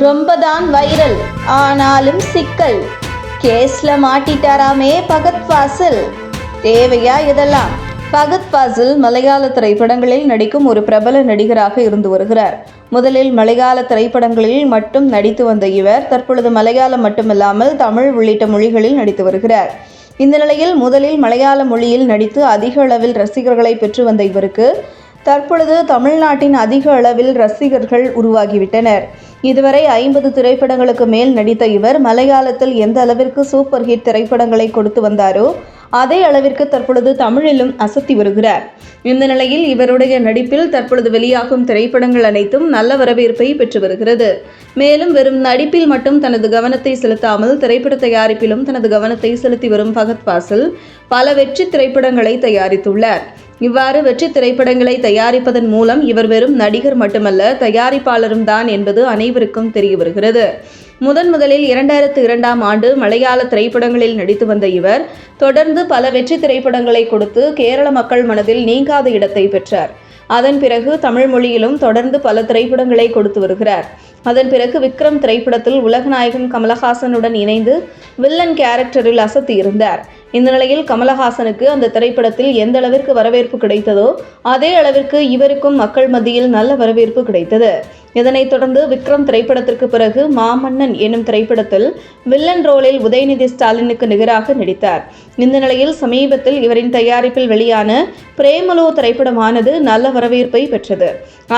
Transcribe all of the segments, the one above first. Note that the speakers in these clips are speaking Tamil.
ரொம்ப தான் வைரல் ஆனாலும் சிக்கல். கேஸ்ல மாட்டிட்டாராமே பகத் ஃபாசில். தேவையா இதெல்லாம்? பகத் ஃபாசில் மலையாள திரைப்படங்களில் நடிக்கும் ஒரு பிரபல நடிகராக இருந்து வருகிறார். முதலில் மலையாள திரைப்படங்களில் மட்டும் நடித்து வந்த இவர் தற்பொழுது மலையாளம் மட்டுமில்லாமல் தமிழ் உள்ளிட்ட மொழிகளில் நடித்து வருகிறார். இந்த நிலையில் முதலில் மலையாள மொழியில் நடித்து அதிக அளவில் ரசிகர்களை பெற்று வந்த இவருக்கு தற்பொழுது தமிழ்நாட்டின் அதிக அளவில் ரசிகர்கள் உருவாகிவிட்டனர். இதுவரை ஐம்பது திரைப்படங்களுக்கு மேல் நடித்த இவர் மலையாளத்தில் எந்த அளவிற்கு சூப்பர் ஹிட் திரைப்படங்களை கொடுத்து வந்தாரோ அதே அளவிற்கு தற்பொழுது தமிழிலும் அசத்தி வருகிறார். இந்த நிலையில் இவருடைய நடிப்பில் தற்பொழுது வெளியாகும் திரைப்படங்கள் அனைத்தும் நல்ல வரவேற்பை பெற்று வருகிறது. மேலும் வெறும் நடிப்பில் மட்டும் தனது கவனத்தை செலுத்தாமல் திரைப்பட தயாரிப்பிலும் தனது கவனத்தை செலுத்தி வரும் பகத் பாசல் பல வெற்றி திரைப்படங்களை தயாரித்துள்ளார். இவ்வாறு வெற்றி திரைப்படங்களை தயாரிப்பதன் மூலம் இவர் வெறும் நடிகர் மட்டுமல்ல தயாரிப்பாளரும் தான் என்பது அனைவருக்கும் தெரிய வருகிறது. முதன் முதலில் இரண்டாயிரத்து இரண்டாம் ஆண்டு மலையாள திரைப்படங்களில் நடித்து வந்த இவர் தொடர்ந்து பல வெற்றி திரைப்படங்களை கொடுத்து கேரள மக்கள் மனதில் நீங்காத இடத்தை பெற்றார். அதன் பிறகு தமிழ் மொழியிலும் தொடர்ந்து பல திரைப்படங்களை கொடுத்து வருகிறார். அதன் பிறகு விக்ரம் திரைப்படத்தில் உலகநாயகன் கமலஹாசனுடன் இணைந்து வில்லன் கேரக்டரில் அசத்தி இருந்தார். இந்த நிலையில் கமலஹாசனுக்கு அந்த திரைப்படத்தில் எந்த அளவிற்கு வரவேற்பு கிடைத்ததோ அதே அளவிற்கு இவருக்கும் மக்கள் மத்தியில் நல்ல வரவேற்பு கிடைத்தது. இதனைத் தொடர்ந்து விக்ரம் திரைப்படத்திற்கு பிறகு மாமன்னன் என்னும் திரைப்படத்தில் வில்லன் ரோலில் உதயநிதி ஸ்டாலினுக்கு நிகராக நடித்தார். இந்த நிலையில் சமீபத்தில் இவரின் தயாரிப்பில் வெளியான பிரேமலோ திரைப்படமானது நல்ல வரவேற்பை பெற்றது.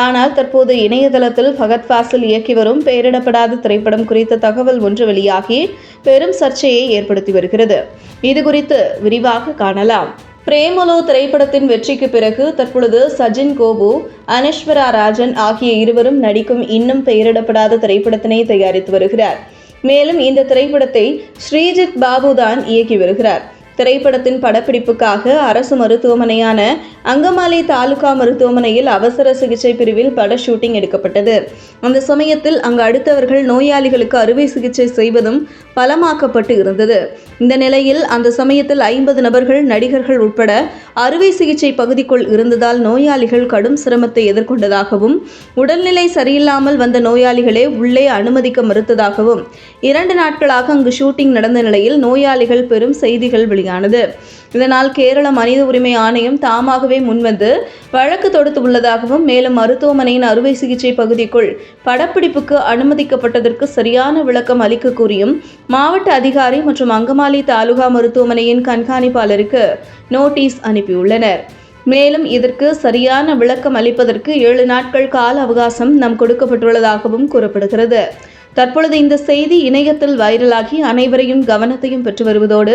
ஆனால் தற்போது இணையதளத்தில் ஃபகத் ஃபாசில் இயக்கி வரும் பெயரிடப்படாத திரைப்படம் குறித்த தகவல் ஒன்று வெளியாகி பெரும் சர்ச்சையை ஏற்படுத்தி வருகிறது. இது குறித்து விரிவாக காணலாம். பிரேமலோ திரைப்படத்தின் வெற்றிக்கு பிறகு தற்பொழுது சஜின் கோபு அனேஸ்வரா ராஜன் ஆகிய இருவரும் நடிக்கும் இன்னும் பெயரிடப்படாத திரைப்படத்தினை தயாரித்து வருகிறார். மேலும் இந்த திரைப்படத்தை ஸ்ரீஜித் பாபு தான் இயக்கி வருகிறார். திரைப்படத்தின் படப்பிடிப்புக்காக அரசு மருத்துவமனையான அங்கமாலை தாலுகா மருத்துவமனையில் அவசர சிகிச்சை பிரிவில் பட ஷூட்டிங் எடுக்கப்பட்டது. அந்த சமயத்தில் அங்கு அடுத்தவர்கள் நோயாளிகளுக்கு அறுவை சிகிச்சை செய்வதும் பலமாக்கப்பட்டு இருந்தது. இந்த நிலையில் அந்த சமயத்தில் ஐம்பது நபர்கள் நடிகர்கள் உட்பட அறுவை சிகிச்சை பகுதிக்குள் இருந்ததால் நோயாளிகள் கடும் சிரமத்தை எதிர்கொண்டதாகவும் உடல்நிலை சரியில்லாமல் வந்த நோயாளிகளே உள்ளே அனுமதிக்க மறுத்ததாகவும் இரண்டு நாட்களாக அங்கு ஷூட்டிங் நடந்த நிலையில் நோயாளிகள் பெரும் செய்திகள் வெளியானது. இதனால் கேரள மனித உரிமை ஆணையம் தாமாகவே முன்வந்து வழக்கு தொடுத்து உள்ளதாகவும் மேலும் மருத்துவமனையின் அறுவை சிகிச்சை பகுதிக்குள் படப்பிடிப்புக்கு அனுமதிக்கப்பட்டதற்கு சரியான விளக்கம் அளிக்க கூறியும் மாவட்ட அதிகாரி மற்றும் அங்கமாலி தாலுகா மருத்துவமனையின் கண்காணிப்பாளருக்கு நோட்டீஸ் அனுப்பியுள்ளனர். மேலும் இதற்கு சரியான விளக்கம் அளிப்பதற்கு ஏழு நாட்கள் கால அவகாசம் நம் கொடுக்கப்பட்டுள்ளதாகவும் கூறப்படுகிறது. தற்பொழுது இந்த செய்தி இணையத்தில் வைரலாகி அனைவரையும் கவனத்தையும் பெற்று வருவதோடு